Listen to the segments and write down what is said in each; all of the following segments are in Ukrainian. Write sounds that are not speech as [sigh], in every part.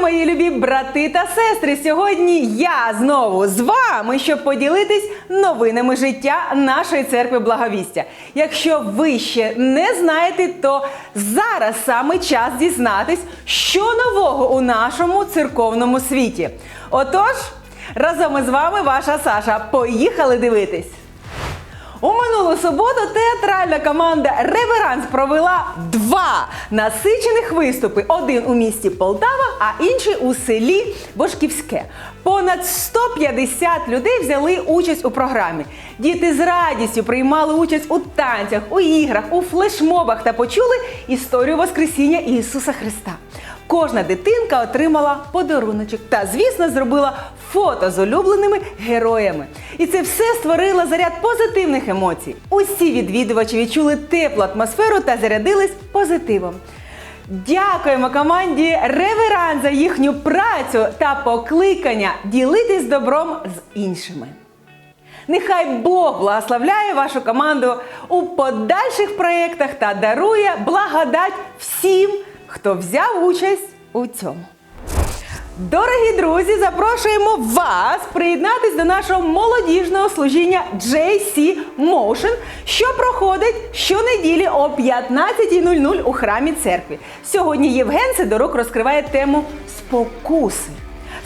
мої любі брати та сестри! Сьогодні я знову з вами, щоб поділитись новинами життя нашої церкви Благовістя. Якщо ви ще не знаєте, то зараз саме час дізнатись, що нового у нашому церковному світі. Отож, разом із вами ваша Саша. Поїхали дивитись! У минулу суботу театральна команда Реверанс провела два насичених виступи: один у місті Полтава, а інший у селі Бошківське. Понад 150 людей взяли участь у програмі. Діти з радістю приймали участь у танцях, у іграх, у флешмобах та почули історію Воскресіння Ісуса Христа. Кожна дитинка отримала подаруночок та, звісно, зробила фото з улюбленими героями. І це все створило заряд позитивних емоцій. Усі відвідувачі відчули теплу атмосферу та зарядились позитивом. Дякуємо команді Реверан за їхню працю та покликання ділитись добром з іншими. Нехай Бог благословляє вашу команду у подальших проєктах та дарує благодать всім, хто взяв участь у цьому. Дорогі друзі, запрошуємо вас приєднатись до нашого молодіжного служіння JC Motion, що проходить щонеділі о 15.00 у храмі церкви. Сьогодні Євген Сидорук розкриває тему спокуси.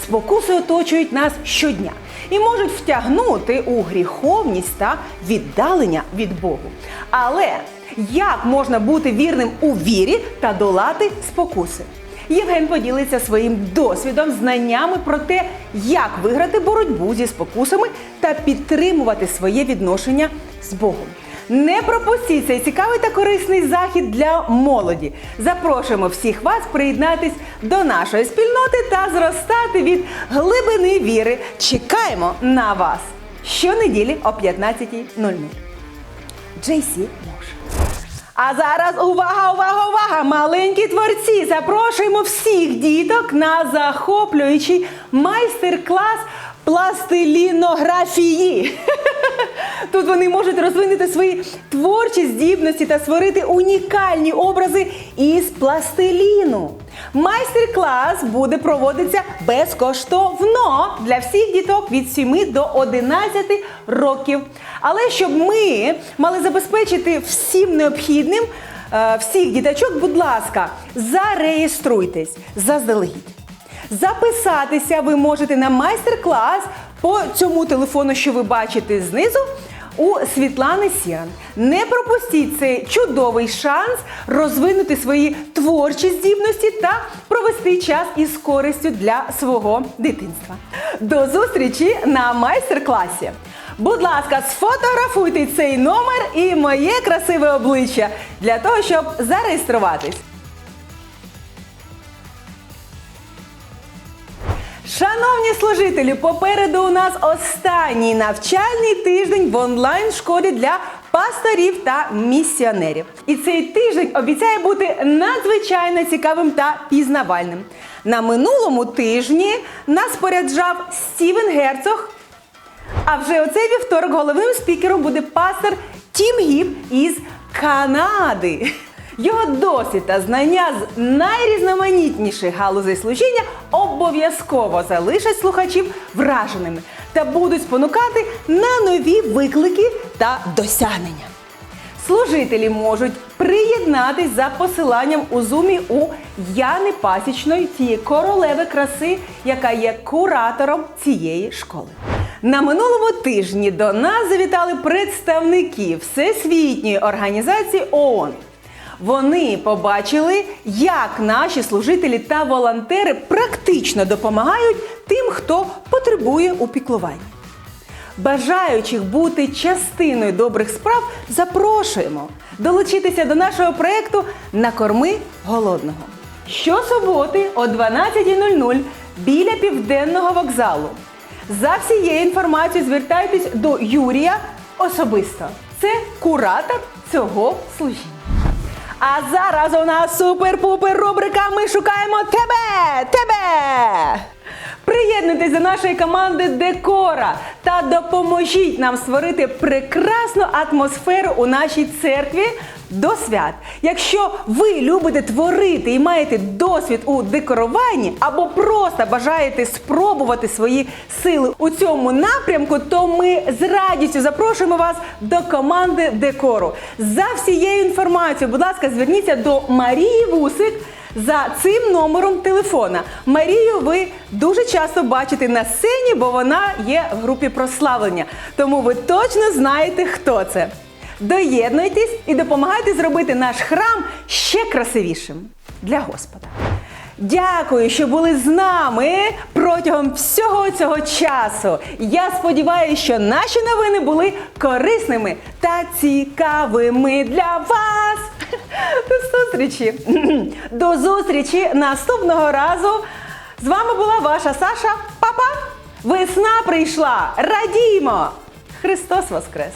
Спокуси оточують нас щодня і можуть втягнути у гріховність та віддалення від Богу. Але як можна бути вірним у вірі та долати спокуси? Євген поділиться своїм досвідом, знаннями про те, як виграти боротьбу зі спокусами та підтримувати своє відношення з Богом. Не пропустіть цей цікавий та корисний захід для молоді. Запрошуємо всіх вас приєднатись до нашої спільноти та зростати від глибини віри. Чекаємо на вас щонеділі о 15.00. JC Motion. А зараз увага, увага, увага! Маленькі творці! Запрошуємо всіх діток на захоплюючий майстер-клас пластилінографії. [laughs] Тут вони можуть розвинути свої творчі здібності та створити унікальні образи із пластиліну. Майстер-клас буде проводитися безкоштовно для всіх діток від 7 до 11 років. Але щоб ми мали забезпечити всім необхідним е, всіх діточок, будь ласка, зареєструйтесь заздалегідь. Записатися ви можете на майстер-клас по цьому телефону, що ви бачите знизу. У Світлани Сіран. Не пропустіть цей чудовий шанс розвинути свої творчі здібності та провести час із користю для свого дитинства. До зустрічі на майстер-класі! Будь ласка, сфотографуйте цей номер і моє красиве обличчя для того, щоб зареєструватись. Шановні служителі, попереду у нас останній навчальний тиждень в онлайн школі для пасторів та місіонерів. І цей тиждень обіцяє бути надзвичайно цікавим та пізнавальним. На минулому тижні нас поряджав Стівен Герцог. А вже оцей вівторок головним спікером буде пастор Тім Гіб із Канади. Його досвід та знання з найрізноманітніших галузей служіння обов'язково залишать слухачів враженими та будуть спонукати на нові виклики та досягнення. Служителі можуть приєднатись за посиланням у зумі у Яни Пасічної, тієї королеви краси, яка є куратором цієї школи. На минулому тижні до нас завітали представники Всесвітньої організації ООН. Вони побачили, як наші служителі та волонтери практично допомагають тим, хто потребує упіклування. Бажаючих бути частиною добрих справ запрошуємо долучитися до нашого проєкту Накорми голодного. Щосуботи о 12.00 біля південного вокзалу. За всією інформацією звертайтесь до Юрія особисто. Це куратор цього служіння. А зараз у нас супер-пупер рубрика Ми шукаємо тебе! Тебе! Приєднуйтесь до нашої команди Декора та допоможіть нам створити прекрасну атмосферу у нашій церкві до свят. Якщо ви любите творити і маєте досвід у декоруванні або просто бажаєте спробувати свої сили у цьому напрямку, то ми з радістю запрошуємо вас до команди декору. За всією інформацією, будь ласка, зверніться до Марії Вусик за цим номером телефона. Марію ви дуже часто бачите на сцені, бо вона є в групі прославлення. Тому ви точно знаєте, хто це. Доєднуйтесь і допомагайте зробити наш храм ще красивішим для Господа. Дякую, що були з нами протягом всього цього часу. Я сподіваюся, що наші новини були корисними та цікавими для вас. До зустрічі! До зустрічі наступного разу. З вами була ваша Саша. Папа! Весна прийшла! Радімо! Христос Воскрес!